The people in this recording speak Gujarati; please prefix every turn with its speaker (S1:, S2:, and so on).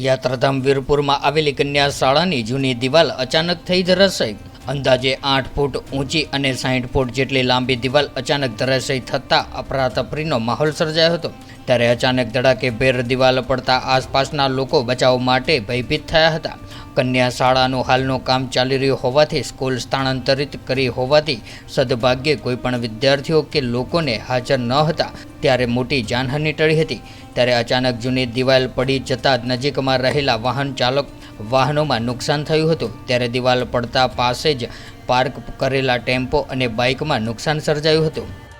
S1: યાત્રાધામ વીરપુરમાં આવેલી કન્યા શાળાની જૂની દિવાલ અચાનક થઈ ધરાશય. અંદાજે આઠ ફૂટ ઊંચી અને સાહીઠ ફૂટ જેટલી લાંબી દિવાલ અચાનક ધરાશય થતાં અફરાતફરીનો માહોલ સર્જાયો હતો. ત્યારે અચાનક ધડાકેભેર દિવાલ પડતા આસપાસના લોકો બચાવ માટે ભયભીત થયા હતા. કન્યા શાળાનું હાલનું કામ ચાલી રહ્યું હોવાથી સ્કૂલ સ્થાનાંતરિત કરી હોવાથી સદભાગ્યે કોઈપણ વિદ્યાર્થીઓ કે લોકોને હાજર ન હતા. ત્યારે મોટી જાનહાનિ ટળી હતી. ત્યારે અચાનક જૂની દિવાલ પડી જતાં નજીકમાં રહેલા વાહન ચાલક વાહનોમાં નુકસાન થયું હતું. ત્યારે દિવાલ પડતા પાસે જ પાર્ક કરેલા ટેમ્પો અને બાઇકમાં નુકસાન સર્જાયું હતું.